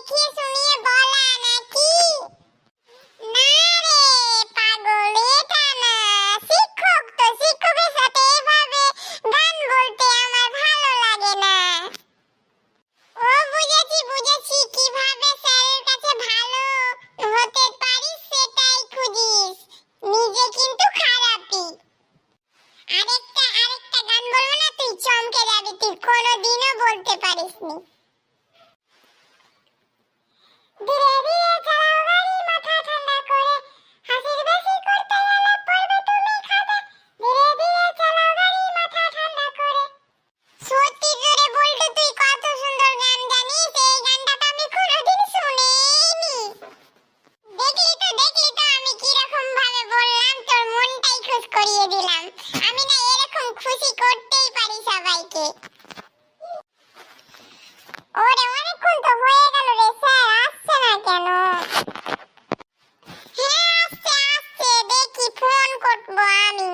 aquí করিয়ে দিলাম। আমি না এরকম খুশি করতেই পারি সবাইকে ওরে অনেকক্ষণ তো হয়ে গেল রে স্যার আসছে না কেন হ্যাঁ আসছে আসছে দেখি ফোন করব আমি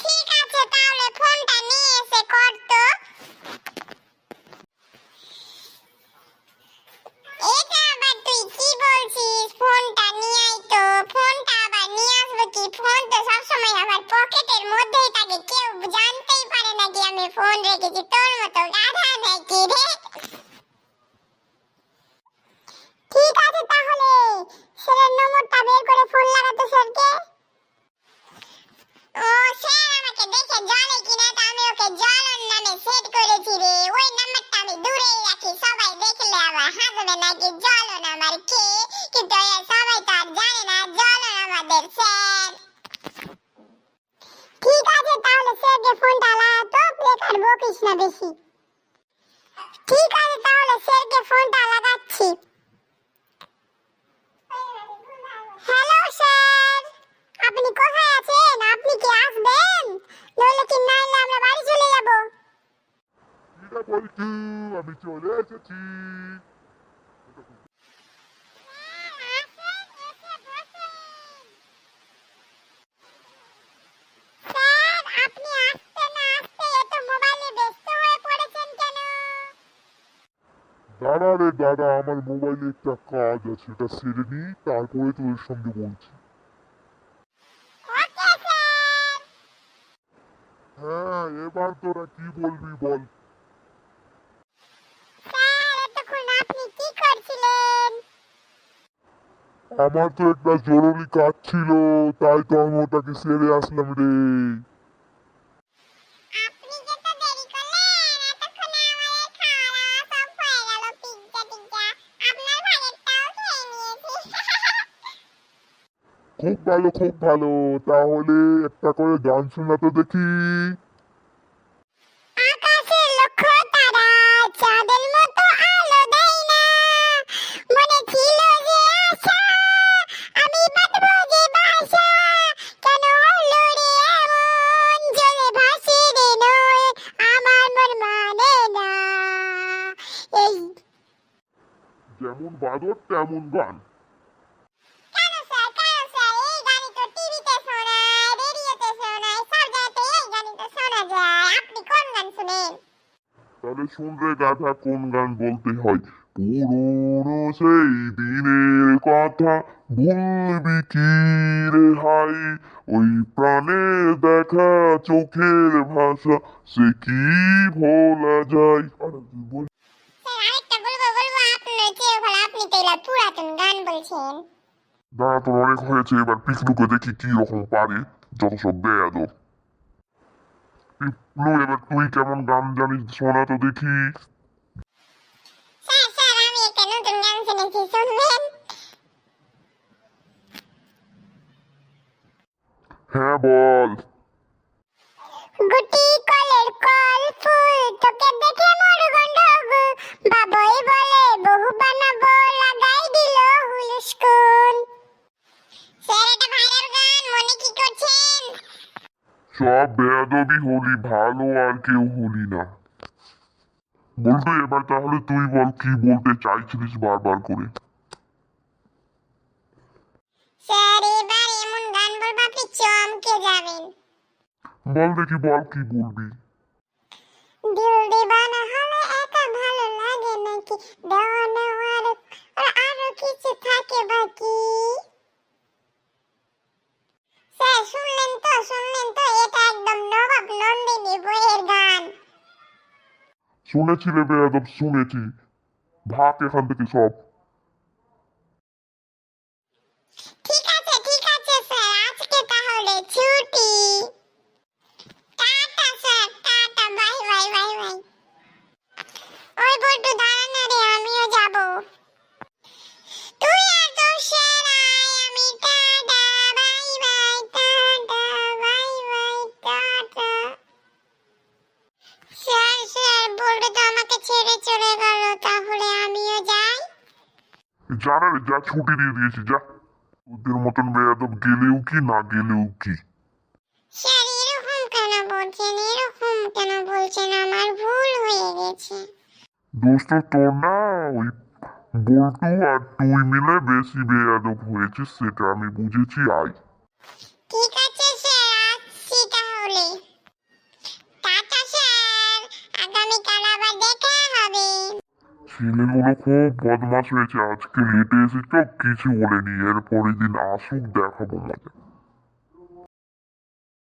ঠিক আছে তাহলে ফোনটা নিয়ে এসে কর তো এটা আবার তুই কি বলছিস ফোনটা নিয়ে আই তো ফোনটা আবার নিয়ে আসব কি ফোন তো সবসময় আমার পকেটের মধ্যেই থাকে কেউ জানতেই পারে না কি আমি ফোন রেখেছি তোর মতো গাধা নাকি রে ঠিক আছে তাহলে নম্বরটা বের করে ফোন লাগাতো স্যারকে ও স্যার আমাকে দেখে জলে কিনা তো আমি ওকে জলন নামে সেট করেছি রে। ওই নাম্বারটা আমি দূরেই রাখি, সবাই দেখলে আবার হাসবে নাকি জলন আমার কে? কিন্তু সবাই তো আর জানে না, জলন আমাদের স্যার ঠিক আছে, তাহলে স্যারকে ফোনটা লাগাতো প্লেকার বকিস না বেশি। ঠিক আছে, তাহলে স্যারকে ফোনটা লাগাচ্ছি। হ্যালো স্যার আপনি কোথায় আছেন? আপনি কি আসবেন? নইলে কি নাইলে আমরা বাড়ি চলে যাব? আমি চলে এসেছি স্যার আপনি আসতে না আসতে এত মোবাইলে ব্যস্ত হয়ে পড়েছেন কেন দাঁড়া রে দাদা আমার মোবাইলে একটা কাজ আছে এটা সেরে নিই তারপরে তোদের সঙ্গে বলছি। হ্যাঁ এবার তোরা কি বলবি বল। আমার তো একটা জরুরি কাজ ছিল তাই তো আমি ওটাকে সেরে আসলাম রে। খুব ভালো খুব ভালো। তাহলে একটা করে গান শোনাতো দেখি। আকাশের লক্ষ তারা চাঁদের তাহলে শুন রে গাধা কোন গান বলতে হয়? পুরনো সেই দিনের কথা ভুলবি কি রে হাই ওই প্রাণের দেখা চোখের ভাষা সে কি ভোলা যায়? আরে বল দাঁড়া তোর অনেক হয়েছে এবার পিকলুকে দেখি কি রকম পারে যত সব বেয়াদ পিকলু এবার তুই কেমন গান জানিস শোনা তো দেখি। হ্যাঁ বল। বেয়াদবি হলি ভালো আর কেউ হলি না। বলতো এবার তাহলে তুই বল কি বলতে চাইছিলিস বারবার করে। স্যার এবার এমন গান বলব আপনি চমকে যাবেন। বল দেখি বল কি বলবি। দিল দিবানা হলে একা ভালো লাগে নাকি? দেওয়া নেওয়ার আর আরও কিছু থাকে বাকি স্যার শুনলেন তো শুনলেন তো এটা একদম নবাব নন্দিনী বইয়ের গান শুনেছি রে বেয়াদব শুনেছি ভাগ এখান থেকে সব রে যা ছুটি দিয়ে দিয়েছি যা। ওদের মতন বেয়াদব গেলেও কি না গেলেও কি? স্যার এরকম কেন বলছেন? এরকম কেন বলছেন? আমার ভুল হয়ে গেছে। দোস্ত তোর না ওই বল্টু আর তুই মিলে বেশি বেয়াদব হয়েছিস সেটা আমি বুঝেছি আয় ঠিক আছে স্যার আসছি তাহলে টাটা স্যার আগামীকাল আবার দেখা হবে ছেলেগুলো খুব বদমাশ হয়েছে। আজকে লেটে এসেছ, কিছু বলেনি। এর পরের দিন আসুক, দেখাবো মজা।